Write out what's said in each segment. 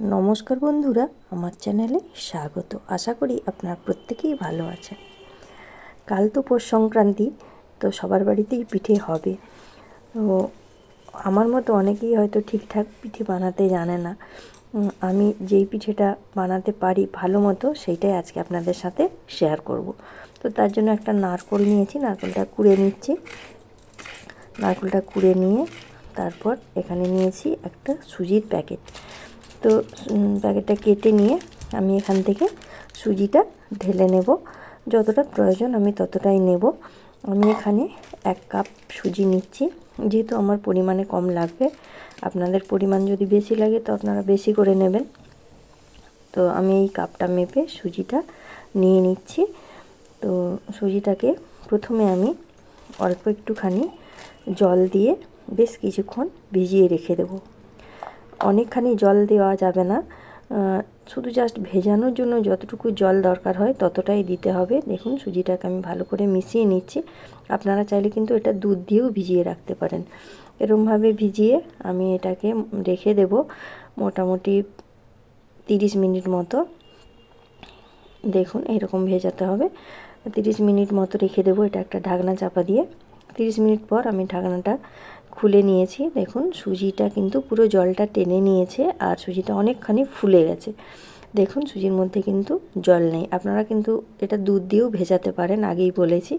নমস্কার বন্ধুরা, আমার চ্যানেলে স্বাগত। আশা করি আপনারা প্রত্যেকেই ভালো আছেন। কাল তো পৌষ সংক্রান্তি, তো সবার বাড়িতেই পিঠে হবে। তো আমার মতো অনেকেই হয়তো ঠিকঠাক পিঠে বানাতে জানে না। আমি যেই পিঠেটা বানাতে পারি ভালো মতো, সেইটাই আজকে আপনাদের সাথে শেয়ার করব। তো তার জন্য একটা নারকোল নিয়েছি, নারকোলটা কুড়ে নিচ্ছি। নারকোলটা কুড়ে নিয়ে তারপর এখানে নিয়েছি একটা সুজির প্যাকেট। তো প্যাকেটটা কেটে নিয়ে আমি এখান থেকে সুজিটা ঢেলে নেব। যতটা প্রয়োজন আমি ততটাই নেব। আমি এখানে এক কাপ সুজি নিচ্ছি। যেহেতু আমার পরিমাণে কম লাগবে, আপনাদের পরিমাণ যদি বেশি লাগে তো আপনারা বেশি করে নেবেন। তো আমি এই কাপটা মেপে সুজিটা নিয়ে নিচ্ছি। তো সুজিটাকে প্রথমে আমি অল্প একটুখানি জল দিয়ে বেশ কিছুক্ষণ ভিজিয়ে রেখে দেবো। অনেকখানি জল দেওয়া যাবে না। শুধু জাস্ট ভেজানোর জন্য যতটুকু জল দরকার হয় ততটাই দিতে হবে। দেখুন সুজিটাকে আমি ভালো করে মিশিয়ে নিচ্ছি। আপনারা চাইলে কিন্তু এটা দুধ দিয়েও ভিজিয়ে রাখতে পারেন। এরমভাবে ভিজিয়ে আমি এটাকে রেখে দেব মোটামুটি তিরিশ মিনিট মতো। দেখুন এরকম ভেজাতে হবে। তিরিশ মিনিট মতো রেখে দেবো এটা একটা ঢাকনা চাপা দিয়ে। তিরিশ মিনিট পর আমি ঢাকনাটা খুলে নিয়েছি। দেখুন, সুজিটা কিন্তু পুরো জলটা টেনে নিয়েছে আর সুজিটা অনেকখানি ফুলে গেছে। দেখুন, সুজির মধ্যে কিন্তু জল নেই। আপনারা কিন্তু এটা দুধ দিয়েও ভেজাতে পারেন, আগেই বলেছি।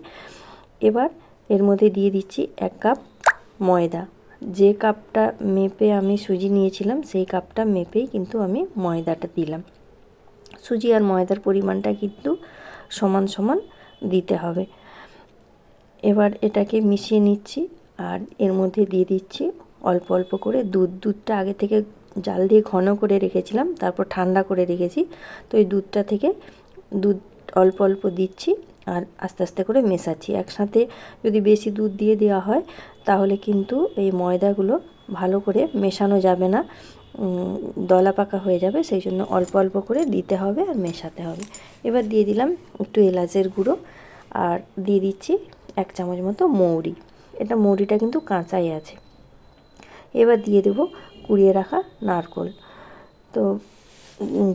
এবার এর মধ্যে দিয়ে দিচ্ছি এক কাপ ময়দা। যে কাপটা মেপে আমি সুজি নিয়েছিলাম, সেই কাপটা মেপেই কিন্তু আমি ময়দাটা দিলাম। সুজি আর ময়দার পরিমাণটা কিন্তু সমান সমান দিতে হবে। এবার এটাকে মিশিয়ে নিচ্ছি। আর এর মধ্যে দিয়ে দিচ্ছি অল্প অল্প করে দুধ। দুধটা আগে থেকে জাল দিয়ে ঘন করে রেখেছিলাম, তারপর ঠান্ডা করে রেখেছি। তো এই দুধটা থেকে দুধ অল্প অল্প দিচ্ছি আর আস্তে আস্তে করে মেশাচ্ছি। একসাথে যদি বেশি দুধ দিয়ে দেওয়া হয়, তাহলে কিন্তু এই ময়দাগুলো ভালো করে মেশানো যাবে না দলা পাকা হয়ে যাবে, সেই জন্য অল্প অল্প করে দিতে হবে আর মেশাতে হবে। এবার দিয়ে দিলাম একটু এলাচের গুঁড়ো আর দিয়ে দিচ্ছি এক চামচ মতো মৌরি। এটা মুড়িটা কিন্তু কাঁচাই আছে। এবার দিয়ে দেবো কুড়িয়ে রাখা নারকোল। তো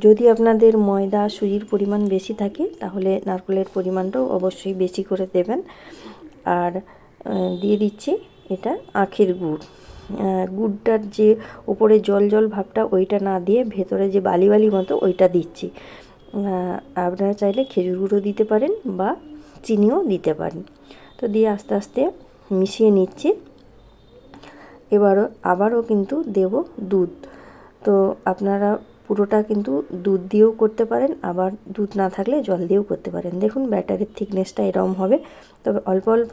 যদি আপনাদের ময়দা, সুজির পরিমাণ বেশি থাকে, তাহলে নারকোলের পরিমাণটাও অবশ্যই বেশি করে দেবেন। আর দিয়ে দিচ্ছি এটা আখের গুড়। গুড়টার যে উপরে জল জল ভাবটা, ওইটা না দিয়ে ভেতরে যে বালি বালি মতো ওইটা দিচ্ছি। আপনারা চাইলে খেজুর গুঁড়ো দিতে পারেন বা চিনিও দিতে পারেন। তো দিয়ে আস্তে আস্তে মিশিয়ে নিচ্ছি। এবারও, আবারও কিন্তু দেব দুধ। তো আপনারা পুরোটা কিন্তু দুধ দিয়েও করতে পারেন, আবার দুধ না থাকলে জল দিয়েও করতে পারেন। দেখুন ব্যাটারের থিকনেসটা এরম হবে। তবে অল্প অল্প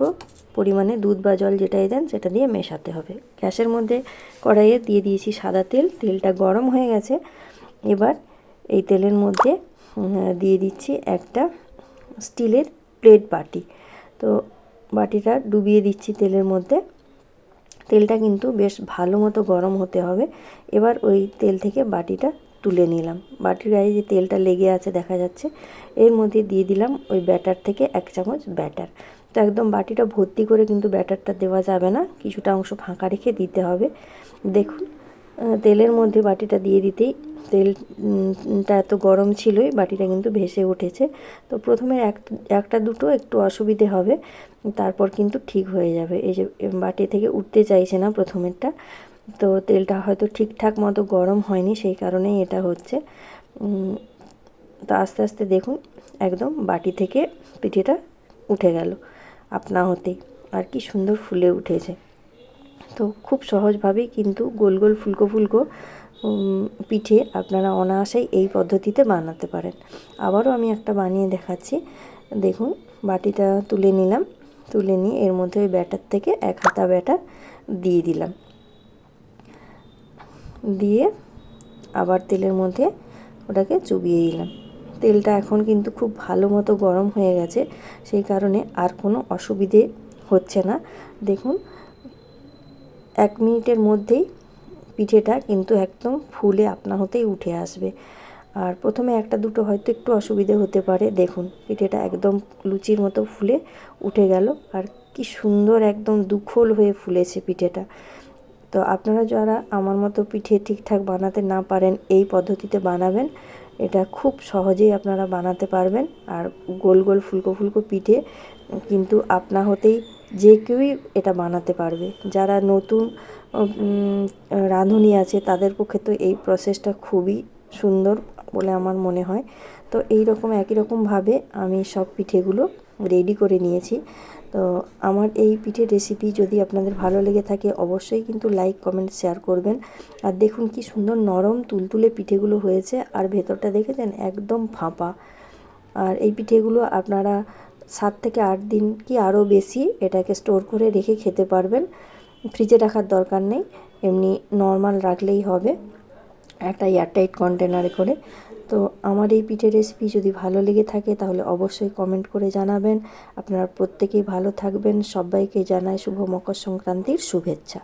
পরিমাণে দুধ বা জল যেটাই দেন, সেটা দিয়ে মেশাতে হবে। গ্যাসের মধ্যে কড়াইয়ে দিয়ে দিয়েছি সাদা তেল। তেলটা গরম হয়ে গেছে। এবার এই তেলের মধ্যে দিয়ে দিচ্ছি একটা স্টিলের প্লেট বাটি। তো বাটিটা ডুবিয়ে দিচ্ছি তেলের মধ্যে। তেলটা কিন্তু বেশ ভালো মতো গরম হতে হবে। এবার ওই তেল থেকে বাটিটা তুলে নিলাম। বাটির গায়ে যে তেলটা লেগে আছে দেখা যাচ্ছে, এর মধ্যে দিয়ে দিলাম ওই ব্যাটার থেকে এক চামচ ব্যাটার। তো একদম বাটিটা ভর্তি করে কিন্তু ব্যাটারটা দেওয়া যাবে না, কিছুটা অংশ ফাঁকা রেখে দিতে হবে। দেখুন তেলের মধ্যে বাটিটা দিয়ে দিতেই তেলটা এত গরম ছিলই, বাটিটা কিন্তু ভেসে উঠেছে। তো প্রথমে এক, একটা দুটো একটু অসুবিধে হবে, তারপর কিন্তু ঠিক হয়ে যাবে। এই যে বাটি থেকে উঠতে চাইছে না প্রথমেরটা, তো তেলটা হয়তো ঠিকঠাক মতো গরম হয়নি, সেই কারণেই এটা হচ্ছে। তো আস্তে আস্তে দেখুন, একদম বাটি থেকে পিঠেটা উঠে গেল, আপনা হতেই। আর কি সুন্দর ফুলে উঠেছে। তো খুব সহজভাবেই কিন্তু গোল গোল ফুলকো ফুলকো পিঠে আপনারা অনায়াসেই এই পদ্ধতিতে বানাতে পারেন। আবারও আমি একটা বানিয়ে দেখাচ্ছি। দেখুন, বাটিটা তুলে নিলাম। তুলে নিয়ে এর মধ্যে ওই ব্যাটার থেকে এক হাতা ব্যাটার দিয়ে দিলাম। দিয়ে আবার তেলের মধ্যে ওটাকে চুবিয়ে দিলাম। তেলটা এখন কিন্তু খুব ভালো মতো গরম হয়ে গেছে, সেই কারণে আর কোনো অসুবিধে হচ্ছে না। দেখুন, এক মিনিটের মধ্যেই পিঠেটা কিন্তু একদম ফুলে আপনা হতেই উঠে আসবে। আর প্রথমে একটা দুটো হয়তো একটু অসুবিধে হতে পারে। দেখুন, পিঠেটা একদম লুচির মতো ফুলে উঠে গেল। আর কি সুন্দর একদম দুখোল হয়ে ফুলেছে পিঠেটা। তো আপনারা যারা আমার মতো পিঠে ঠিকঠাক বানাতে না পারেন, এই পদ্ধতিতে বানাবেন। এটা খুব সহজেই আপনারা বানাতে পারবেন। আর গোল গোল ফুলকো ফুলকো পিঠে কিন্তু আপনা হতেই যে কেউই এটা বানাতে পারবে। যারা নতুন রাঁধুনি আছে, তাদের পক্ষে তো এই প্রসেসটা খুবই সুন্দর বলে আমার মনে হয়। তো এই রকম একই রকমভাবে আমি সব পিঠেগুলো রেডি করে নিয়েছি। তো আমার এই পিঠের রেসিপি যদি আপনাদের ভালো লেগে থাকে, অবশ্যই কিন্তু লাইক কমেন্ট শেয়ার করবেন। আর দেখুন কি সুন্দর নরম, তুলতুলে পিঠেগুলো হয়েছে, আর ভেতরটা দেখেছেন? একদম ফাঁপা। আর এই পিঠেগুলো আপনারা সাত থেকে আট দিন কি আরও বেশি এটাকে স্টোর করে রেখে খেতে পারবেন। ফ্রিজে রাখার দরকার নেই, এমনি নর্মাল রাখলেই হবে। একটা এয়ারটাইট কন্টেনারে করে। তো আমার এই পিঠের রেসিপি যদি ভালো লেগে থাকে তাহলে অবশ্যই কমেন্ট করে জানাবেন। আপনারা প্রত্যেকেই ভালো থাকবেন। সবাইকে জানাই শুভ মকর সংক্রান্তির শুভেচ্ছা।